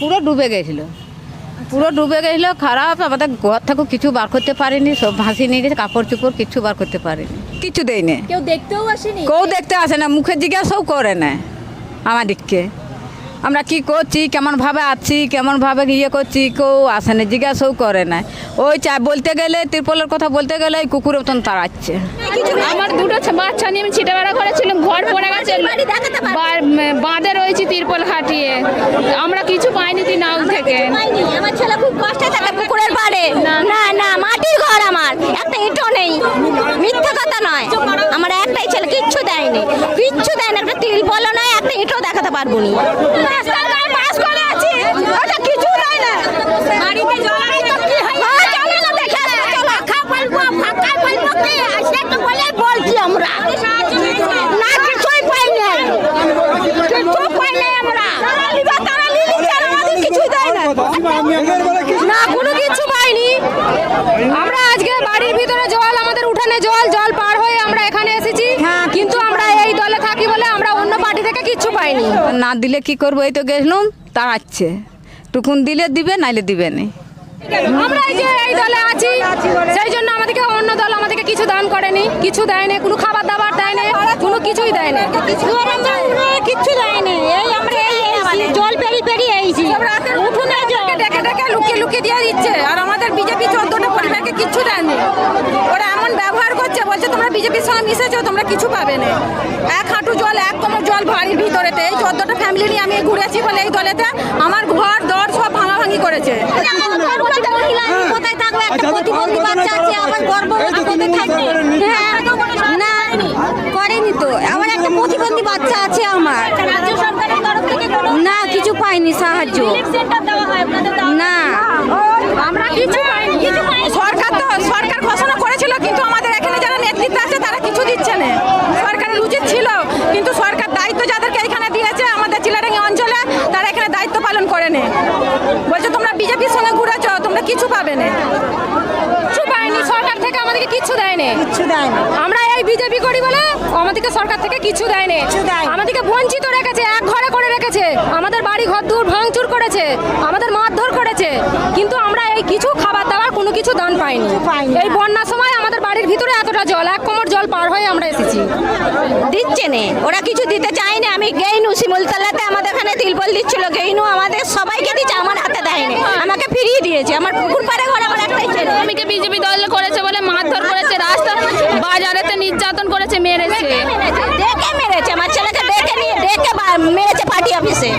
পুরো ডুবে গেছিল। পুরো ডুবে গেছিল খারাপ আমাদের ঘর থাকুক কিছু বার করতে পারিনি সব ভাসি নিয়ে গেছে কাপড় চোপড় কিছু বার করতে পারিনি। কিছু দেয়নি। কেউ দেখতেও আসেনি? কেউ দেখতে আসে না মুখের জিজ্ঞাসাও করে না আমাদেরকে আমরা কি করছি কেমনভাবে আছি কেমনভাবে ইয়ে করছি কেউ আসে না জিজ্ঞাসাও করে না ওই চা বলতে গেলে তিরপলের কথা বলতে গেলে এই কুকুরের মতন তাড়াচ্ছে। আমার দুটো ছা- বাচ্চা নিয়ে আমি ছিটেবেড়া করেছিলাম ঘর পড়ে গেছে বা- বাঁধে রয়েছে তিরপল খাটিয়ে। আমরা কিছু পাইনি তিন নাও থেকে। আমার ছেলে খুব কষ্টে থাকে পুকুরের পাড়ে না না মাটির ঘর আমার। একটা ইটও নেই। মিথ্যা কথা নয়। আমার একটাই ছেলে কিচ্ছু দেয়নি। কিচ্ছু দেয়নি একটা তিল বলো নয় একটা ইটও দেখাতে পারব নি। কোনো কিছু পাইনি। আমরা আজকে বাড়ির ভিতরে জল আমাদের উঠানে জল জল পার হয়ে আমরা এখানে এসেছি কিন্তু আমরা এই দলে থাকি বলে আমরা অন্য পার্টি পাইনি না দিলে কি করব? এই তো গেছিলাম তাড়াচ্ছে। টুকুন দিলে দিবে নাইলে দিবে না। আমরা এই যে এই দলে আছি সেই জন্য আমাদেরকে অন্য দল আমাদেরকে কিছু দান করেনি কিছু দেয়নি কোনো খাবার দাবার দেয়নি কোনো কিছুই দেয়নি। কিচ্ছু দেয়নি। এই আমরা জল পেরি পেরি এইছি উঠোনে জল ডেকে ডেকে লুকিয়ে লুকিয়ে দিয়ে দিচ্ছে আর আমাদের বিজেপি চোদ্দটা পরিবারকে কিচ্ছু দেয়নি ওরা এমন ব্যবহার করছে বলছে তোমরা বিজেপির সঙ্গে মিশেছো তোমরা কিছু পাবে না। এক হাঁটু জল এক কোমর জল বাড়ির ভিতরেতে। এই চোদ্দটা ফ্যামিলি নিয়ে আমি ঘুরেছি বলে এই দলেতে আমার ঘর দর সব ভাঙাভাঙি করেছে। কোথায় থাকব? একটা প্রতিবন্ধী বাচ্চা আছে আমার গর্ব কোথায় হ্যাঁ। না করেনি। তো। আমার একটা প্রতিবন্ধী বাচ্চা আছে আমার। রাজ্য সরকারের তরফ থেকে কোনো না কিছু পাইনি সাহায্য। হয় না। আমরা কিছু সরকার তো সরকার ঘোষণা করেছিল কিন্তু আমাদের এখানে যারা নেতৃত্ব আছে তারা কিছু দিচ্ছে না সরকারের উচিত ছিল কিন্তু সরকার দায়িত্ব যাদেরকে এখানে দিয়েছে আমাদের চিলাডাঙ্গি অঞ্চলে তারা এখানে দায়িত্ব পালন করে নে বলছে তোমরা বিজেপির সঙ্গে ঘুরেছ তোমরা কিছু পাবে না। কিছু পাইনি সরকার থেকে আমাদেরকে কিছু দেয়নি। কিছু দেয়নি। আমরা এই বিজেপি করি বলে আমাদেরকে সরকার থেকে কিছু দেয়নি। দেয়নি। আমাদেরকে বঞ্চিত রেখেছে এক ঘরে করে রেখেছে। আমাদের বাড়ি ঘর দূর ভাঙচুর করেছে আমাদের মারধর করেছে। কিন্তু আমরা এই কিছু খাবার দাবার কোনো কিছু দান পাইনি। এই বন্যার সময় আমাদের বাড়ির ভিতরে এতটা জল এক কোমর জল পার হয়ে আমরা এসেছি। দিচ্ছে নে। ওরা কিছু দিতে চায়নি আমি গেইনু শিমুলতলাতে আমাদের এখানে তিলবল দিচ্ছিল। গেইনু আমাদের সবাইকে দিচ্ছে আমার হাতে দেয়নি। ফিরিয়ে দিয়েছে। আমার পুকুর পাড়ে ঘর আমার একটাই ছেলে। স্বামীকে বিজেপি দল করেছে বলে মারধর করেছে রাস্তা বাজারেতে নির্যাতন করেছে মেরেছে। ডেকে মেরেছে আমার ছেলেকে ডেকে নিয়ে ডেকে মেরেছে পার্টি অফিসে।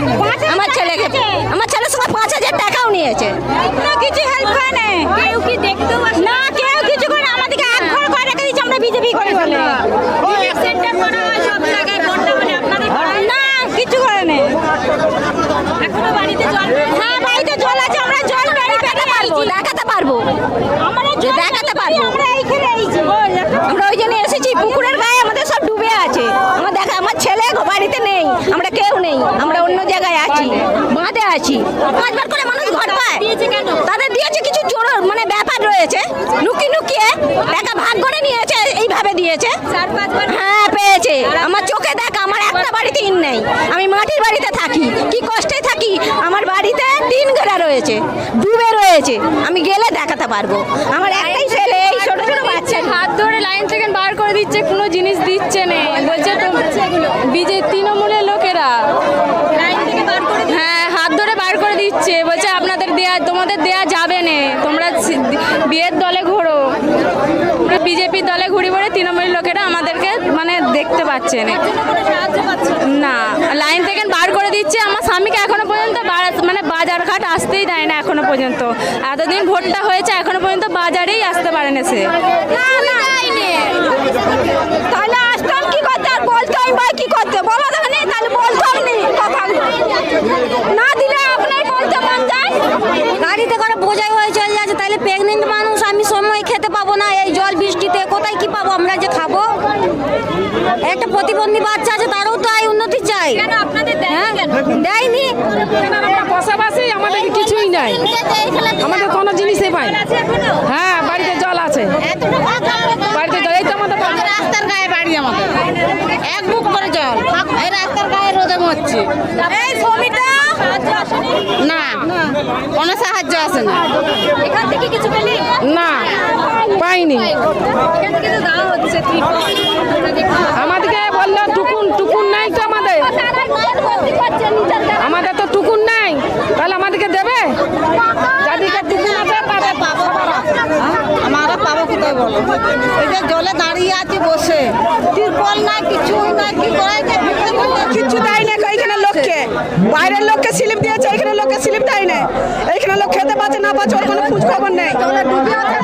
আমার ছেলেকে আমার ছেলের সঙ্গে পাঁচ হাজার টাকাও নিয়েছে। কিছু হেল্প করে না। কেউ কি দেখতেও না কেউ কিছু করে আমাদেরকে এক ঘর করে রেখে দিচ্ছে আমরা বিজেপি করি বলে। হয় মানে কিছু করে না। এখনও বাড়িতে জল হ্যাঁ আছে আমরা জল পেতে পারব দেখাতে পারব। আমরা দেখাতে পারব। আমরা এইখানে এইছি আমরা ওই জন্য এসেছি পুকুরের গায়ে আমাদের সব ডুবে আছে। আমার দেখা আমার ছেলে বাড়িতে নেই আমরা কেউ নেই আমরা অন্য জায়গায় আছি বাঁধে আছি। পাঁচবার করে মানুষ ঘর পায়। তাদের দিয়েছে কিছু চোর মানে ব্যাপার রয়েছে। লুকিয়ে লুকিয়ে টাকা ভাগ করে নিয়েছে এইভাবে দিয়েছে। হ্যাঁ পেয়েছে। আমার চোখে দেখ আমার একটা বাড়িতে ইন নেই। আমি মাটির বাড়িতে থাকি। কি কষ্টে থাকি আমার বাড়িতে তিন ঘেরা রয়েছে ডুবে রয়েছে আমি গেলে দেখাতে পারব। আমার একটাই ছেলে এই ছোট ছোট বাচ্চা। হাত ধরে লাইন থেকে বার করে দিচ্ছে কোনো জিনিস দিচ্ছে না। বলছে তো বিজে তৃণমূলের লোকেরা। হ্যাঁ হাত ধরে বার করে দিচ্ছে। বলছে আপনাদের দেয়া তোমাদের দেয়া যাবে না তোমরা সি- বিয়ের দলে ঘোরো বিজেপির দলে ঘুরি ঘুরে তৃণমূল লোকেরা আমাদেরকে মানে দেখতে পাচ্ছে না। লাইন থেকে বার করে দিচ্ছে। আমার স্বামীকে এখনও পর্যন্ত মানে বাজারঘাট আসতেই দেয় না এখনও পর্যন্ত। এতদিন ভোটটা হয়েছে, এখনও পর্যন্ত বাজারেই আসতে পারে না সে। না না তাহলে আসতাম কি করতে আর বলতাম বা কি করতে বলো তাহলে তাহলে বলতাম নি কথাগুলো না দিলে আপনার বলতে মন যায় গাড়িতে করে বোঝাই হয়ে চলে যাচ্ছে তাহলে প্রেগনেন্ট মানুষ আমি সময় খেতে পাবো না এই জল বৃষ্টিতে কোথায় কি পাবো আমরা যে খাব একটা প্রতিবন্ধী বাচ্চা আছে তারও তো আয় উন্নতি চাই হ্যাঁ? দেয়নি। পাশাপাশি আমাদের কিছুই নাই। আমাদের কোনো জিনিসই পাই হ্যাঁ বাড়িতে জল আছে। বাড়িতে জল এই তো আমাদের রাস্তার গায়ে বাড়ি আমাদের। এক বুক করে জল। এই রাস্তার গায়ে রোদে মরছে। এই ছবিটা না সাহায্য আসে না। এখান থেকে কিছু পেলি? না পাইনি। আমাদেরকে বলল টুকুন টুকুন নাই তো আমাদের। আমাদের তো টুকুন নাই। তাহলে আমাদেরকে দেবে? যাদেরকে টুকুন আছে তাদের পাবো আমরা পাবো কোথায় বলো? এই যে জলে দাঁড়িয়ে আছি বসে। তিরপল না কিছু না কি করে কিচ্ছু দেয় না এইখানে লোককে বাইরের লোককে স্লিপ দিয়েছে এইখানে লোককে স্লিপ দেয় না এইখানে লোক খেতে পাচ্ছে না পাচ্ছে ওর কোনো খোঁজ খবর নেই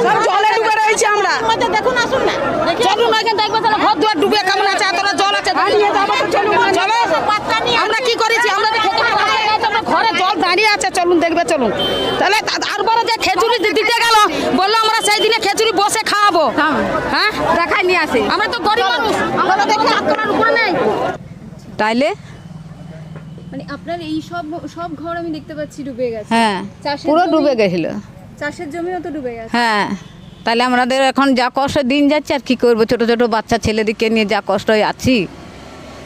সব জলে ডুবে রয়েছে আমরা। দেখুন আসুন না। চলুন ওইখানে দেখবে তাহলে ঘর দুয়ার ডুবে কেমন আছে এতটা জল আছে চলো। আমরা কি করেছি? আমরা তো ঘরে জল দাঁড়িয়ে আছে চলুন দেখবে চলুন। তাহলে তা- আর যে খেজুরি দি- দিতে গেল বলল আমরা সেই দিনে খেজুরি বসে খাওয়াবো। হ্যাঁ। দেখাই নিয়ে আসি। আমরা তো গরিব মানুষ। আমরা দেখি হাত উপরে নেই। তাইলে মানে আপনার এই সব সব ঘর আমি দেখতে পাচ্ছি ডুবে গেছে। হ্যাঁ চাষের পুরো ডুবে গেছিল। চাষের জমিও তো ডুবে গেছে। হ্যাঁ তাহলে আমাদের এখন যা কষ্ট দিন যাচ্ছে আর কি করব? ছোট ছোট বাচ্চা ছেলেদিকে নিয়ে যা কষ্ট আছি।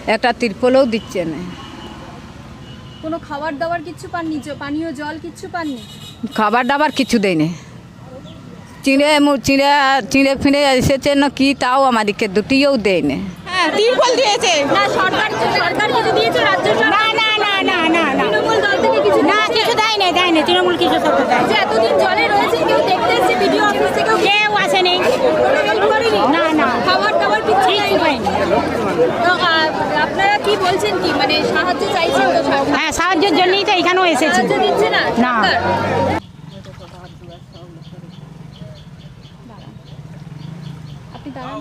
একটা তিরপলও দিচ্ছে না। কোনো খাবার দাবার কিছু পাননি? পানীয় জল কিছু পাননি? খাবার দাবার কিছু দেয়নি। চিড়ে মু- চিড়ে চিড়ে ফিড়ে এসেছে না কি তাও আমাদেরকে দুটিও দেয়নি। হ্যাঁ তিরপল দিয়েছে। না সরকার সরকার কিছু দিয়েছে রাজ্য সরকার না তৃণমূল কিছু দেয় না দেয় না তৃণমূল কিছু সরকার দেয়। এতদিন জলে রয়েছে কেউ দেখতে এসেছে ভিডিও অফিস থেকেও? কেউ আসেনি কোনো হেল্প করেনি? না না। খাবার দাবার কিছু কিছু পাইনি আপনারা কি বলছেন কি? মানে সাহায্য চাইছেন তো হ্যাঁ সাহায্যের জন্যই তো এখানেও এসেছি। দিচ্ছে না না। আপনি দাঁড়ান।